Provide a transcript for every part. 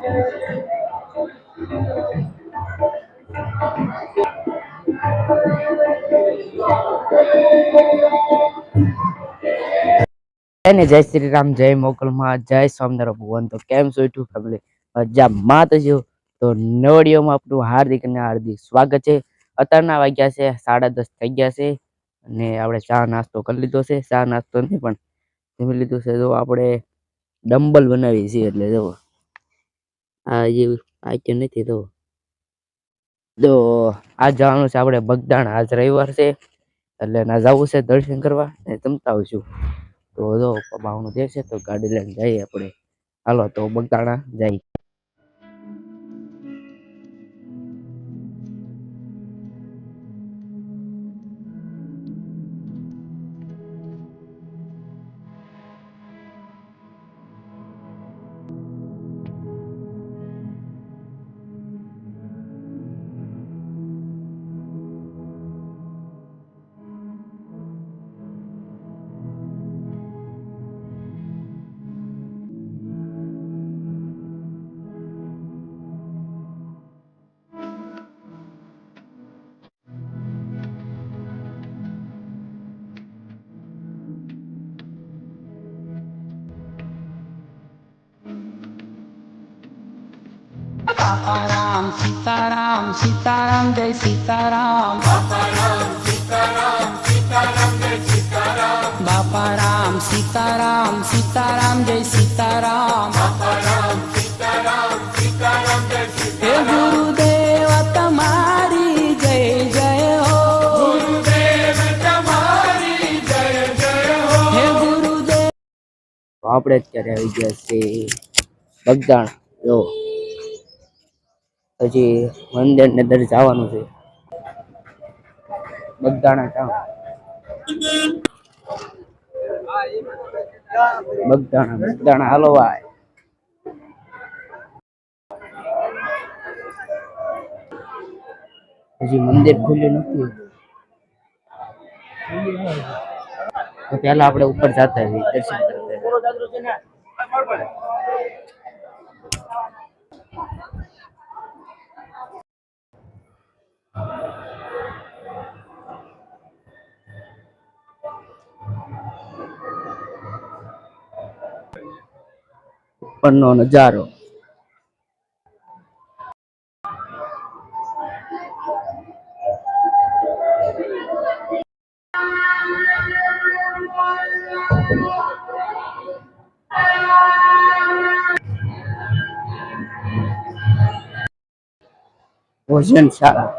ને જય શ્રી રામ જય મોકલમાં જય સ્વામિનારાયણ ભગવાન. તો કેમ છો યુટ્યુબ ફેમિલી મજામાં? તો તો નવડીઓમાં આપણું હાર્દિક અને હાર્દિક સ્વાગત છે. અત્યારના વાગ્યા છે, સાડા દસ થઈ ગયા છે. અને આપણે ચા નાસ્તો કરી લીધો છે. ચા નાસ્તો નહીં પણ જમી લીધું છે. જો આપણે ડમ્બલ બનાવીએ છીએ એટલે જો આ જે આ નથી તો? તો આજ જવાનું છે આપણે બગદાણ. આજ રવિવાર છે, એટલે ના જવું છે દર્શન કરવા ને જમતા આવશું તો જો બાવનું જે છે તો ગાડી લઈને જઈએ આપણે. હાલો, તો બગદાણા જઈએ Paparam, Sitaram, Sitaram, Jai Sitaram. Baparam, Sitaram, Sitaram, Jai Sitaram. Baparam, Sitaram, Sitaram, Jai Sitaram. Baparam, Sitaram, Sitaram, Jai Sitaram. હે ગુરુદેવ તમારી જય જય હો ગુરુદેવ તમારી જય જય હો હે ગુરુદેવ તો આપણે અત્યારે આવી ગયા છે બગદાણ જો હજી મંદિર ને દર જવાનું છે. બગદાણા ટાઉન. બગદાણા બગદાણા હાલો ભાઈ હજી મંદિર ખુલ્યું નથી. તો પેલા આપણે ઉપર જતા દર્શન કરતા ઉપરનો નજારો ભોજનશાળા કાગળ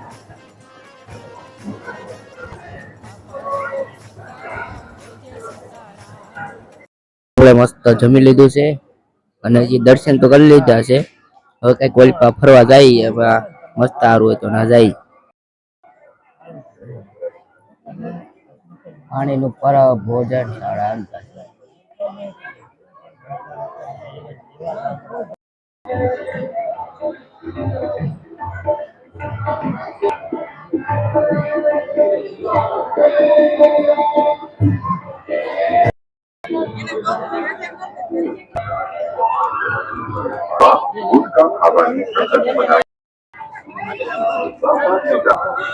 આપણે મસ્ત જમી લીધું છે. અને હજી દર્શન તો કરી લીધા છે. હવે કંઈક વલપા ફરવા જઈએ મસ્ત સારું હોય તો ના જાય. પાણીનું પર ભોજન, શાળા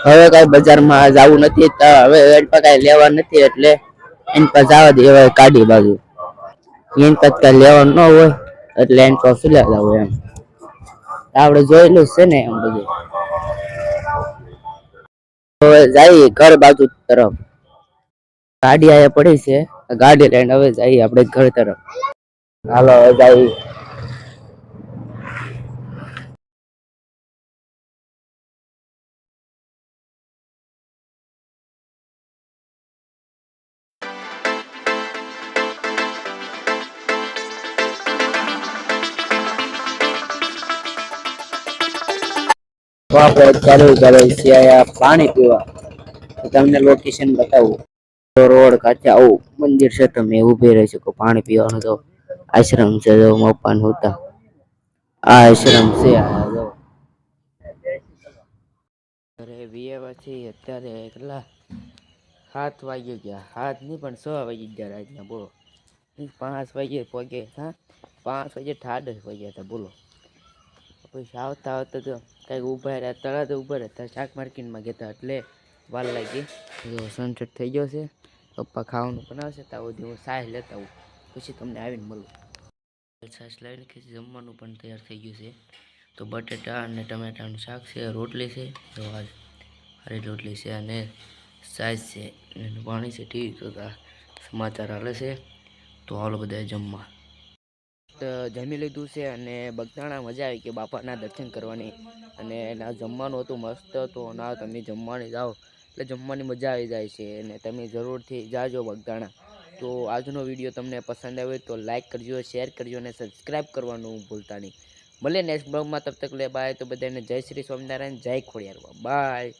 હવે કઈ બજારમાં જવું નથી હવે એડ પર કઈ લેવા નથી એટલે એન પર જવા દે, હવે કાઢી બાજુ. એન પર કઈ લેવાનું ન હોય એટલે એન પર ફિલ્યા જવું એમ. આપણે જોયેલું છે ને એમ બધું. જાય ઘર બાજુ તરફ. ગાડી આયા પડી છે. ગાડી લઈને હવે જઈએ આપણે ઘર તરફ. હાલો, હવે જઈએ. આપણે ચાલુ કરે છે પાણી પીવા. તમને લોકેશન બતાવું. રોડ કાંઠે આવું મંદિર છે તમે ઊભી રહી શકો. પાણી પીવાનું તો આશ્રમ છે, જો મપાન હોતા. આ આશ્રમ છે અરે વીએવાથી અત્યારે એટલા સાત વાગી ગયા. સાત નહીં, પણ છ વાગી ગયા રાતના, બોલો. પાંચ વાગે પગે, હા? પાંચ વાગે ઠાડ જ વાગ્યા હતા, બોલો. પછી આવતા આવતા તો કંઈક ઊભા રહ્યા તરત ઊભા રહ્યા શાક માર્કેટમાં ગયા એટલે વાર લાગી. સનસેટ થઈ ગયો છે. પપ્પા ખાવાનું બનાવશે ત્યાં સુધી હું સાસ લેતા આવું. પછી તમને આવીને મળું. સાસ લાવીને કે જમવાનું પણ તૈયાર થઈ ગયું છે. તો બટેટા અને ટમેટાનું શાક છે રોટલી છે. તો આ હારી રોટલી છે અને સાઈઝ છે અને પાણી છે ઠીક. તો સમાચાર હાલે છે. તો હાલો બધા જમવા. જમી લીધું છે અને બગદાણા મજા આવી કે બાપાના દર્શન કરવાની. અને ના જમવાનું હતું મસ્ત તો ના તમે જમવાની જાઓ. એટલે જમવાની મજા આવી જાય છે અને તમે જરૂરથી જાજો બગદાણા. તો આજનો વીડિયો તમને પસંદ આવ્યો તો લાઈક કરજો, શેર કરજો અને સબસ્ક્રાઈબ કરવાનું ભૂલતા નહીં. મળે નેક્સ્ટ બ્લોગમાં તબ તક લે, બાય. તો બધાને જય શ્રી સ્વામિનારાયણ, જય ખોડિયાર બાય.